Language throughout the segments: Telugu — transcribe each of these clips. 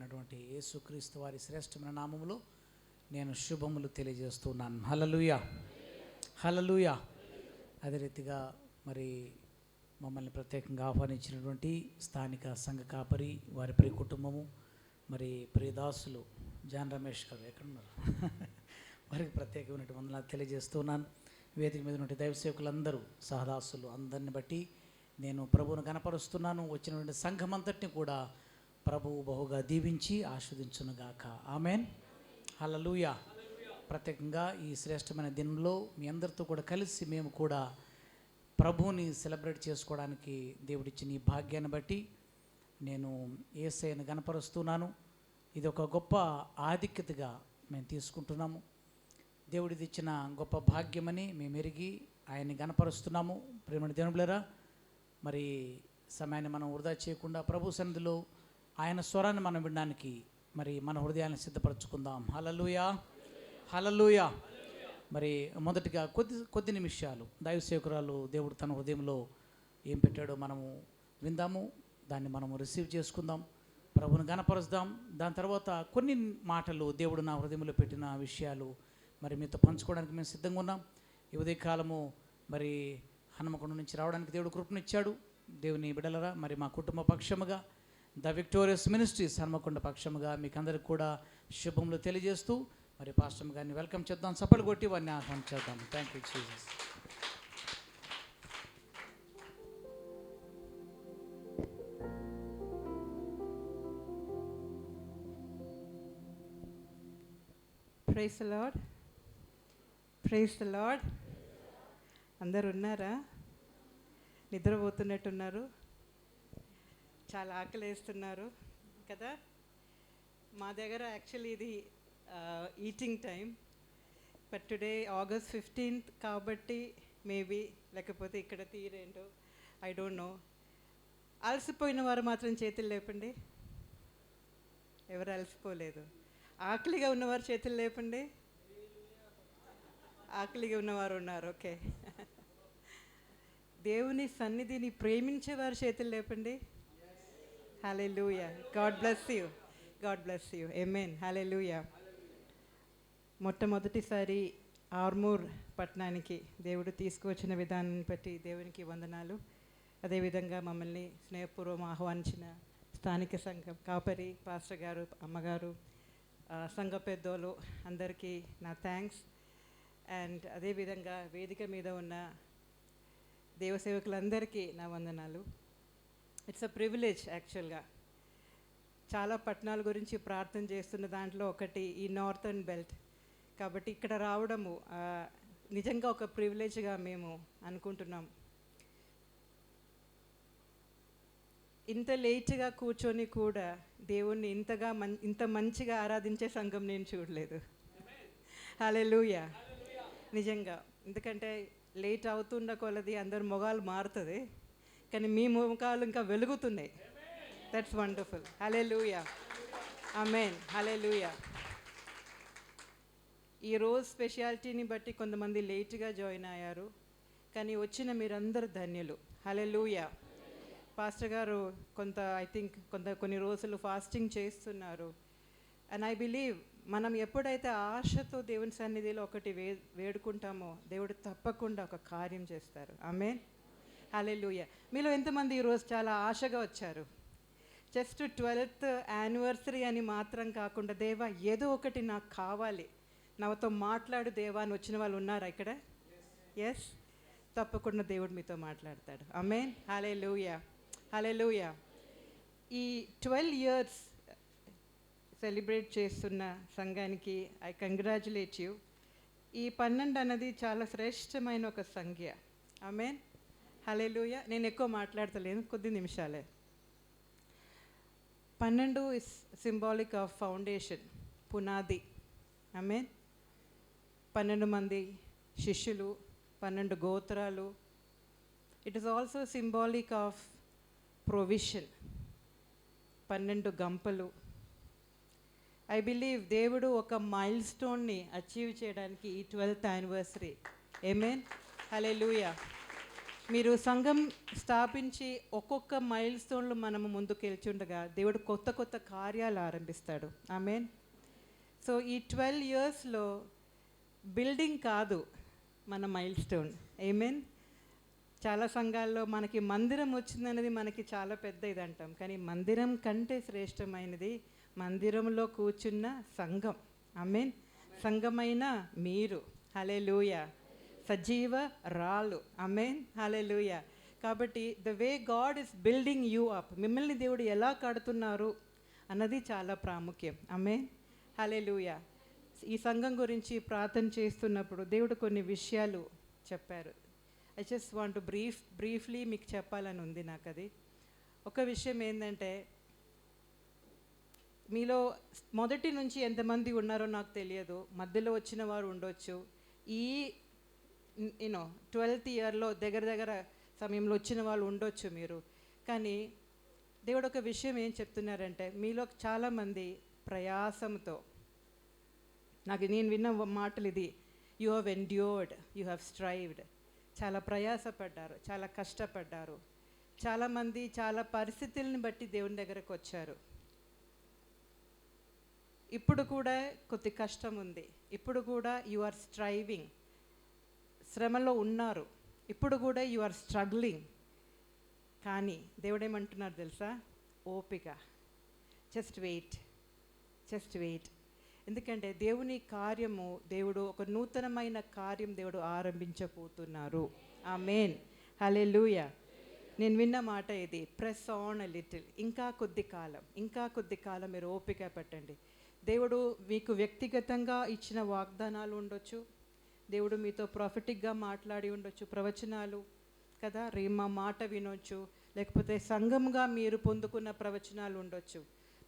అయినటువంటి యేసుక్రీస్తు వారి శ్రేష్టమైన నామములో నేను శుభములు తెలియజేస్తున్నాను. హలలుయ హలలుయ అదే రీతిగా మరి మమ్మల్ని ప్రత్యేకంగా ఆహ్వానించినటువంటి స్థానిక సంఘ కాపరి వారి ప్రియ కుటుంబము మరి ప్రియదాసులు జాన్ రమేష్ గారు ఎక్కడున్నారు? వారికి ప్రత్యేకమైనటువంటి వందనాలు తెలియజేస్తున్నాను. వేదిక మీద ఉన్న దైవ సేవకులందరూ సహదాసులు అందరిని బట్టి నేను ప్రభువును కనపరుస్తున్నాను వచ్చినటువంటి సంఘమంతటిని కూడా ప్రభువు బహుగా దీవించి ఆస్వాదించునుగాక ఆమెన్. హల్లెలూయ. ప్రత్యేకంగా ఈ శ్రేష్టమైన దినంలో మీ అందరితో కూడా కలిసి మేము కూడా ప్రభువుని సెలబ్రేట్ చేసుకోవడానికి దేవుడిచ్చిన ఈ భాగ్యాన్ని బట్టి నేను ఏసైని గనపరుస్తున్నాను ఇది ఒక గొప్ప ఆధిక్యతగా మేము తీసుకుంటున్నాము. దేవుడిది ఇచ్చిన గొప్ప భాగ్యమని మేము ఎరిగి ఆయన్ని గనపరుస్తున్నాము ప్రేమని దేవులరా మరి సమయాన్ని మనం వృధా చేయకుండా ప్రభు సన్నిధిలో ఆయన స్వరాన్ని మనం వినడానికి మరి మన హృదయాన్ని సిద్ధపరచుకుందాం. హలలుయా హలలుయా మరి మొదటిగా కొద్ది కొద్ది నిమిషాలు దైవసేవకురాలు దేవుడు తన హృదయంలో ఏం పెట్టాడో మనము విందాము. దాన్ని మనము రిసీవ్ చేసుకుందాం. ప్రభును గనపరుస్తాం దాని తర్వాత కొన్ని మాటలు దేవుడు నా హృదయంలో పెట్టిన విషయాలు మరి మీతో పంచుకోవడానికి మేము సిద్ధంగా ఉన్నాం. ఈ ఉదయకాలము మరి హనుమకొండ నుంచి రావడానికి దేవుడు కృపనిచ్చాడు. దేవుని బిడలరా మరి మా కుటుంబ పక్షముగా ద విక్టోరియస్ మినిస్ట్రీస్ హన్మకొండ పక్షముగా మీకు అందరికి కూడా శుభములు తెలియజేస్తూ మరి పాస్టమ్ గారిని వెల్కమ్ చేద్దాం. సపలు కొట్టి వారిని ఆహ్వానం చేద్దాం. Thank you Jesus praise the lord praise the lord అందరు ఉన్నారా? నిద్రపోతున్నట్టున్నారు. చాలా ఆకలి వేస్తున్నారు కదా? మా దగ్గర యాక్చువల్లీ ఇది eating time but today August fifteenth కాబట్టి మేబీ లేకపోతే ఇక్కడ తీరేంటో ఐ డోంట్ నో అలసిపోయిన వారు మాత్రం చేతులు లేపండి. ఎవరు అలసిపోలేదు. ఆకలిగా ఉన్నవారు చేతులు లేపండి. ఆకలిగా ఉన్నవారు ఉన్నారు ఓకే. దేవుని సన్నిధిని ప్రేమించే వారు చేతులు లేపండి. Hallelujah God bless you God bless you amen hallelujah మొట్టమొదటిసారి ఆర్మూర్ పట్టణానికి దేవుడు తీసుకువచ్చిన విధానాన్ని బట్టి దేవునికి వందనాలు. అదేవిధంగా మమ్మల్ని స్నేహపూర్వం ఆహ్వానించిన స్థానిక సంఘం కాపరి పాస్టర్ గారు అమ్మగారు సంఘ పెద్దోలు అందరికీ నా థ్యాంక్స్ అండ్ అదేవిధంగా వేదిక మీద ఉన్న దేవసేవకులందరికీ నా వందనాలు. ఇట్స్ అ ప్రివిలేజ్ యాక్చువల్గా చాలా పట్టణాల గురించి ప్రార్థన చేస్తున్న దాంట్లో ఒకటి ఈ నార్థన్ బెల్ట్ కాబట్టి ఇక్కడ రావడము నిజంగా ఒక ప్రివిలేజ్గా మేము అనుకుంటున్నాం. ఇంత లేట్గా కూర్చొని కూడా దేవుణ్ణి ఇంతగా మం ఇంత మంచిగా ఆరాధించే సంఘం నేను చూడలేదు. హల్లెలూయా నిజంగా. ఎందుకంటే లేట్ అవుతున్న కొలది అందరు మొగాలు మారుతుంది. కానీ మీ ముఖాలు ఇంకా వెలుగుతున్నాయి. దట్స్ వండర్ఫుల్ హలే లూయా అమెన్ హలే ఈ ఈరోజు స్పెషాలిటీని బట్టి కొంతమంది లేట్గా జాయిన్ అయ్యారు కానీ వచ్చిన మీరందరూ ధన్యులు. హలే లూయా పాస్టర్ గారు కొంత ఐ థింక్ కొంత కొన్ని రోజులు ఫాస్టింగ్ చేస్తున్నారు. అండ్ ఐ బిలీవ్ మనం ఎప్పుడైతే ఆశతో దేవుని సన్నిధిలో ఒకటి వే వేడుకుంటామో దేవుడు తప్పకుండా ఒక కార్యం చేస్తారు. ఆమె అలెలుయ మీలో ఎంతమంది ఈరోజు చాలా ఆశగా వచ్చారు? జస్ట్ ట్వెల్త్ యానివర్సరీ అని మాత్రం కాకుండా దేవా ఏదో ఒకటి నాకు కావాలి. నాతో మాట్లాడు దేవా అని వచ్చిన వాళ్ళు ఉన్నారా ఇక్కడ? ఎస్ తప్పకుండా దేవుడు మీతో మాట్లాడతాడు. అమేన్ హలే లూయా హలే లూయా ఈ ట్వెల్వ్ ఇయర్స్ సెలబ్రేట్ చేస్తున్న సంఘానికి ఐ కంగ్రాచులేట్ యూ ఈ పన్నెండు అన్నది చాలా శ్రేష్టమైన ఒక సంఖ్య. ఆమెన్ లూయా నేను ఎక్కువ మాట్లాడతలేను కొద్ది నిమిషాలే. పన్నెండు ఇస్ సింబాలిక్ ఆఫ్ ఫౌండేషన్ పునాది. ఆమెన్ పన్నెండు మంది శిష్యులు పన్నెండు గోత్రాలు. It is also symbolic of provision పన్నెండు గంపలు. ఐ బిలీవ్ దేవుడు ఒక మైల్ స్టోన్ని అచీవ్ చేయడానికి ఈ ట్వెల్త్ యానివర్సరీ ఏమేన్ హలే లూయా మీరు సంఘం స్థాపించి ఒక్కొక్క మైల్ స్టోన్లు మనము ముందుకు వెళ్తుండగా దేవుడు కొత్త కొత్త కార్యాలు ఆరంభిస్తాడు. ఐ మీన్ సో ఈ ట్వెల్వ్ ఇయర్స్లో బిల్డింగ్ కాదు మన మైల్ స్టోన్ ఐ మీన్ చాలా సంఘాల్లో మనకి మందిరం వచ్చిందనేది మనకి చాలా పెద్ద ఇది అంటాం కానీ మందిరం కంటే శ్రేష్టమైనది మందిరంలో కూర్చున్న సంఘం. ఐ మీన్ సంఘమైన మీరు. హలే సజీవ రాళ్ళు. అమేన్ హలే కాబట్టి the way God is building you up మిమ్మల్ని దేవుడు ఎలా కడుతున్నారు అన్నది చాలా ప్రాముఖ్యం. అమేన్ హలే ఈ సంఘం గురించి ప్రార్థన చేస్తున్నప్పుడు దేవుడు కొన్ని విషయాలు చెప్పారు. I just want brief briefly మీకు చెప్పాలని ఉంది నాకు అది. ఒక విషయం ఏంటంటే మీలో మొదటి నుంచి ఎంతమంది ఉన్నారో నాకు తెలియదు. మధ్యలో వచ్చిన వారు ఉండొచ్చు. ఈ యూనో ట్వెల్త్ ఇయర్లో దగ్గర దగ్గర సమయంలో వచ్చిన వాళ్ళు ఉండొచ్చు మీరు. కానీ దేవుడు ఒక విషయం ఏం చెప్తున్నారంటే మీలో చాలామంది ప్రయాసంతో నాకు నేను విన్న మాటలు ఇది you have endured you have strived చాలా ప్రయాసపడ్డారు చాలా కష్టపడ్డారు. చాలామంది చాలా పరిస్థితుల్ని బట్టి దేవుని దగ్గరకు వచ్చారు. ఇప్పుడు కూడా కొద్ది కష్టం ఉంది ఇప్పుడు కూడా యు ఆర్ స్ట్రైవింగ్ శ్రమలో ఉన్నారు. ఇప్పుడు కూడా యు ఆర్ స్ట్రగ్లింగ్ కానీ దేవుడు ఏమంటున్నారు తెలుసా? ఓపిక. జస్ట్ వెయిట్ జస్ట్ వెయిట్ ఎందుకంటే దేవుని కార్యము దేవుడు ఒక నూతనమైన కార్యం దేవుడు ఆరంభించబోతున్నారు. ఆ మెయిన్ హలే నేను విన్న మాట ఇది. ప్రెస్ ఆన్ అ లిటిల్ ఇంకా కొద్ది కాలం. ఇంకా కొద్ది కాలం మీరు ఓపిక పెట్టండి. దేవుడు మీకు వ్యక్తిగతంగా ఇచ్చిన వాగ్దానాలు ఉండొచ్చు. దేవుడు మీతో ప్రాఫిటిక్గా మాట్లాడి ఉండొచ్చు. ప్రవచనాలు కదా రేమా మాట వినొచ్చు. లేకపోతే సంఘంగా మీరు పొందుకున్న ప్రవచనాలు ఉండొచ్చు.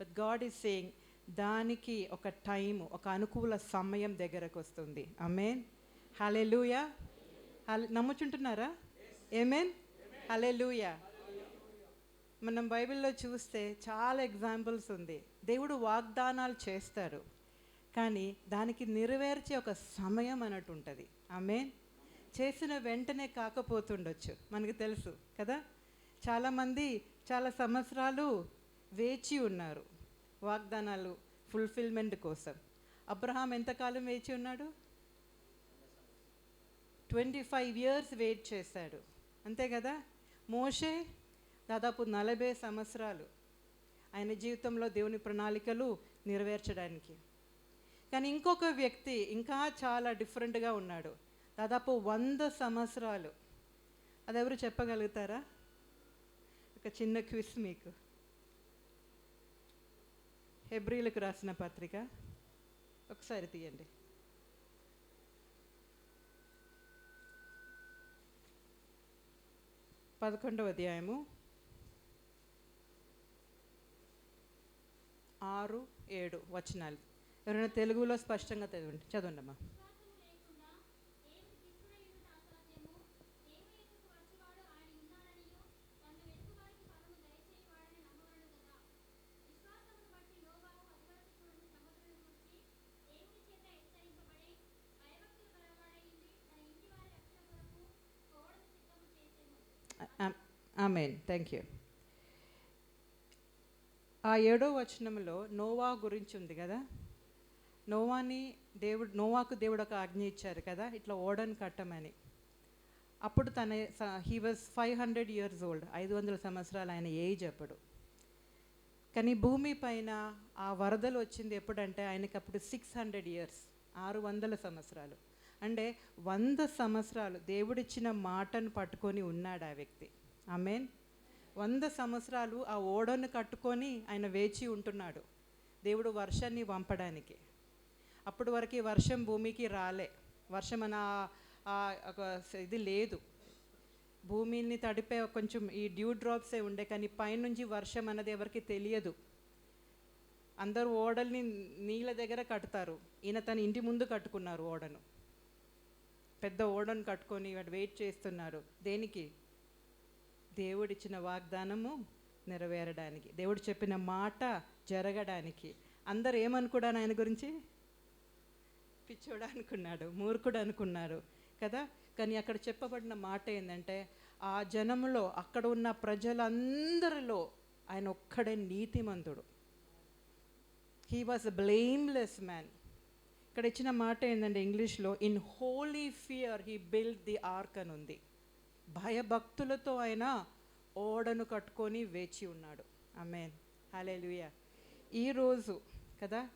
బట్ గాడ్ ఈజ్ సేయింగ్ దానికి ఒక టైం ఒక అనుకూల సమయం దగ్గరకు వస్తుంది. అమేన్ హలే లూయా నమ్ముచుంటున్నారా? ఏమేన్ హలే లూయా మనం బైబిల్లో చూస్తే చాలా ఎగ్జాంపుల్స్ ఉంది. దేవుడు వాగ్దానాలు చేస్తారు. కానీ దానికి నెరవేర్చే ఒక సమయం అన్నట్టు ఉంటుంది. ఆమె చేసిన వెంటనే కాకపోతుండొచ్చు. మనకు తెలుసు కదా? చాలామంది చాలా సంవత్సరాలు వేచి ఉన్నారు వాగ్దానాలు ఫుల్ఫిల్మెంట్ కోసం. అబ్రహాం ఎంతకాలం వేచి ఉన్నాడు? ట్వంటీ ఫైవ్ ఇయర్స్ వెయిట్ చేశాడు. అంతే కదా? మోషే దాదాపు నలభై సంవత్సరాలు ఆయన జీవితంలో దేవుని ప్రణాళికలు నెరవేర్చడానికి. కానీ ఇంకొక వ్యక్తి ఇంకా చాలా డిఫరెంట్గా ఉన్నాడు. దాదాపు వంద సంవత్సరాలు. అదెవరు చెప్పగలుగుతారా? ఒక చిన్న క్విజ్ మీకు. హెబ్రిలకు రాసిన పత్రిక. ఒకసారి తీయండి. పదకొండవ అధ్యాయము. ఆరు ఏడు వచనాలు. ఎవరైనా తెలుగులో స్పష్టంగా చదవండి చదవండి అమ్మా ఆమెన్. Thank you. ఆ ఏడో వచనంలో నోవా గురించి ఉంది కదా? నోవాని దేవుడు నోవాకు దేవుడు ఒక ఆజ్ఞ ఇచ్చారు కదా ఇట్లా ఓడను కట్టమని. అప్పుడు తన he was five hundred years old ఐదు వందల సంవత్సరాలు ఆయన ఏజ్ అప్పుడు. కానీ భూమి పైన ఆ వరదలు వచ్చింది ఎప్పుడంటే ఆయనకి అప్పుడు సిక్స్ హండ్రెడ్ ఇయర్స్ ఆరు వందల సంవత్సరాలు. అంటే వంద సంవత్సరాలు దేవుడిచ్చిన మాటను పట్టుకొని ఉన్నాడు ఆ వ్యక్తి. ఆమెన్. వంద సంవత్సరాలు ఆ ఓడను కట్టుకొని ఆయన వేచి ఉంటున్నాడు దేవుడు వర్షాన్ని పంపడానికి అప్పటి వరకు వర్షం భూమికి రాలే. వర్షం అన్న ఒక ఇది లేదు. భూమిని తడిపే కొంచెం ఈ డ్యూ డ్రాప్సే ఉండే కానీ పైనుంచి వర్షం అన్నది ఎవరికి తెలియదు. అందరూ ఓడల్ని నీళ్ళ దగ్గర కడతారు. ఈయన తన ఇంటి ముందు కట్టుకున్నారు ఓడను. పెద్ద ఓడను కట్టుకొని వాడు వెయిట్ చేస్తున్నారు దేనికి? దేవుడిచ్చిన వాగ్దానము నెరవేరడానికి. దేవుడు చెప్పిన మాట జరగడానికి. అందరు ఏమనుకున్నాను ఆయన గురించి? పిచ్చోడు అనుకున్నాడు మూర్ఖుడు అనుకున్నారు కదా? కానీ అక్కడ చెప్పబడిన మాట ఏంటంటే ఆ జనములో అక్కడ ఉన్న ప్రజలందరిలో ఆయన ఒక్కడే నీతిమంతుడు. He was a blameless man ఇక్కడ ఇచ్చిన మాట ఏంటంటే ఇంగ్లీష్లో in holy fear he build the ark అని ఉంది. భయభక్తులతో ఆయన ఓడను కట్టుకొని వేచి ఉన్నాడు. అమేన్ హల్లెలూయ ఈరోజు కదా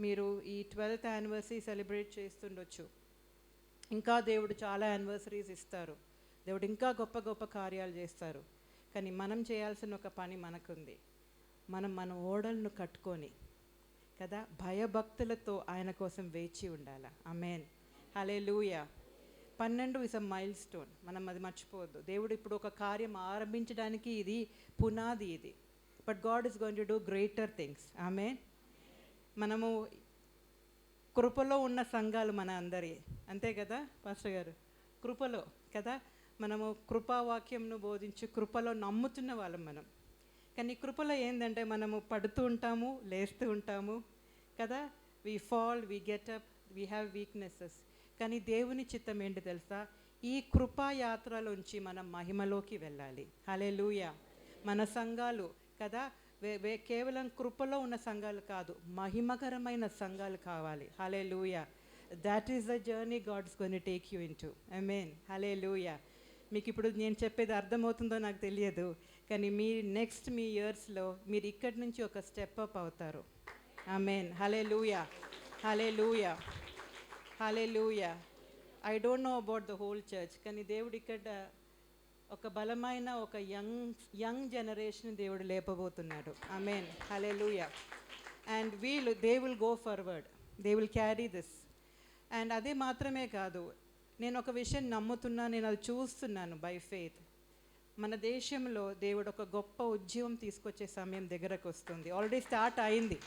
మీరు ఈ ట్వెల్త్ యానివర్సరీ సెలబ్రేట్ చేస్తుండొచ్చు. ఇంకా దేవుడు చాలా యానివర్సరీస్ ఇస్తారు. దేవుడు ఇంకా గొప్ప గొప్ప కార్యాలు చేస్తారు. కానీ మనం చేయాల్సిన ఒక పని మనకుంది. మనం మన ఓడలను కట్టుకొని కదా భయభక్తులతో ఆయన కోసం వేచి ఉండాల? అమేన్ హలే పన్నెండు ఇస్ అ మైల్ స్టోన్ మనం అది మర్చిపోవద్దు. దేవుడు ఇప్పుడు ఒక కార్యం ఆరంభించడానికి ఇది పునాది ఇది. But God is going to do greater things amen మనము కృపలో ఉన్న సంఘాలు మన అందరి అంతే కదా పాస్టర్ గారు? కృపలో కదా? మనము కృపావాక్యంను బోధించి కృపలో నమ్ముతున్న వాళ్ళం మనం. కానీ కృపలో ఏంటంటే మనము పడుతూ ఉంటాము లేస్తూ ఉంటాము కదా? We fall we get up we have weaknesses కానీ దేవుని చిత్తం ఏంటి తెలుసా? ఈ కృపాయాత్రలోంచి మనం మహిమలోకి వెళ్ళాలి. హలే మన సంఘాలు కదా? వే వే కేవలం కృపలో ఉన్న సంఘాలు కాదు మహిమకరమైన సంఘాలు కావాలి. Hallelujah that is the journey God's gonna take you into I mean hallelujah మీకు ఇప్పుడు నేను చెప్పేది అర్థమవుతుందో నాకు తెలియదు కానీ మీ నెక్స్ట్ మీ ఇయర్స్లో మీరు ఇక్కడి నుంచి ఒక స్టెప్ అప్ అవుతారు. I mean hallelujah hallelujah hallelujah I don't know about the whole church కానీ దేవుడు ఇక్కడ ఒక బలమైన ఒక యంగ్ యంగ్ జనరేషన్ దేవుడు లేపబోతున్నాడు. I mean hallelujah and we'll they will go forward they will carry this and అదే మాత్రమే కాదు నేను ఒక విషయం నమ్ముతున్నా నేను అది చూస్తున్నాను బై ఫెయిత్ మన దేశంలో దేవుడు ఒక గొప్ప ఉద్యమం తీసుకొచ్చే సమయం దగ్గరకు వస్తుంది. ఆల్రెడీ స్టార్ట్ అయింది.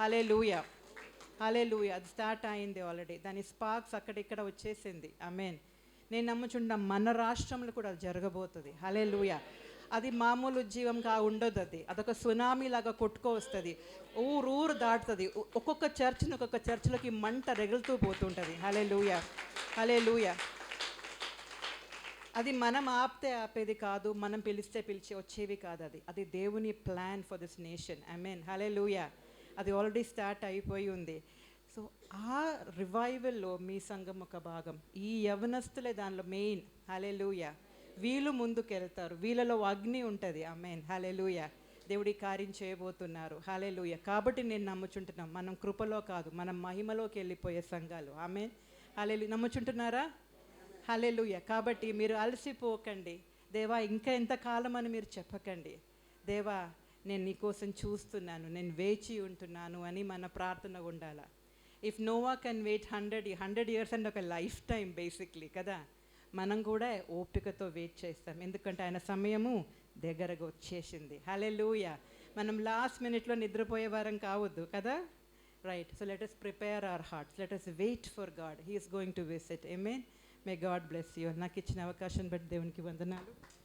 హలే లూయా హలే లూయా అది స్టార్ట్ అయింది ఆల్రెడీ దాని స్పార్క్స్ అక్కడిక్కడ వచ్చేసింది. ఐ మీన్ నేను నమ్ముచున్న మన రాష్ట్రంలో కూడా అది జరగబోతుంది. హలే లూయ అది మామూలు ఉద్యమం కా ఉండదు అది. అదొక సునామీ లాగా కొట్టుకో వస్తుంది. ఊరు ఊరు దాటుతుంది. ఒక్కొక్క చర్చ్ని ఒక్కొక్క చర్చ్లోకి మంట రెగులుతూ పోతుంటుంది. హలే లూయ హలే లూయ అది మనం ఆపితే ఆపేది కాదు మనం పిలిస్తే పిలిచి వచ్చేవి కాదు అది. అది దేవుని plan for this nation. I mean hallelujah అది ఆల్రెడీ స్టార్ట్ అయిపోయి ఉంది. సో ఆ రివైవల్లో మీ సంఘం ఒక భాగం. ఈ యవనస్తులే దానిలో మెయిన్ హలే వీళ్ళు ముందుకెళ్తారు. వీళ్ళలో అగ్ని ఉంటుంది. ఆ మెయిన్ హలే దేవుడి కార్యం చేయబోతున్నారు. హలే కాబట్టి నేను నమ్ముచుంటున్నాం. మనం కృపలో కాదు మనం మహిమలోకి వెళ్ళిపోయే సంఘాలు. ఆమె హలే నమ్ముచుంటున్నారా? హలెలుయ కాబట్టి మీరు అలసిపోకండి. దేవా ఇంకా ఎంతకాలం అని మీరు చెప్పకండి. దేవా నేను నీకోసం చూస్తున్నాను. నేను వేచి ఉంటున్నాను అని మన ప్రార్థన ఉండాలా? If Noah can wait hundred hundred years and ఒక లైఫ్ టైం బేసిక్లీ కదా? మనం కూడా ఓపికతో వెయిట్ చేస్తాం. ఎందుకంటే ఆయన సమయము దగ్గరగా వచ్చేసింది. హలే లూయ మనం లాస్ట్ మినిట్లో నిద్రపోయే వారం కావద్దు కదా? Right so let us prepare our hearts let us wait for God he is going to visit a may may God bless you నాకు ఇచ్చిన అవకాశం బట్టి దేవునికి వందనాలు.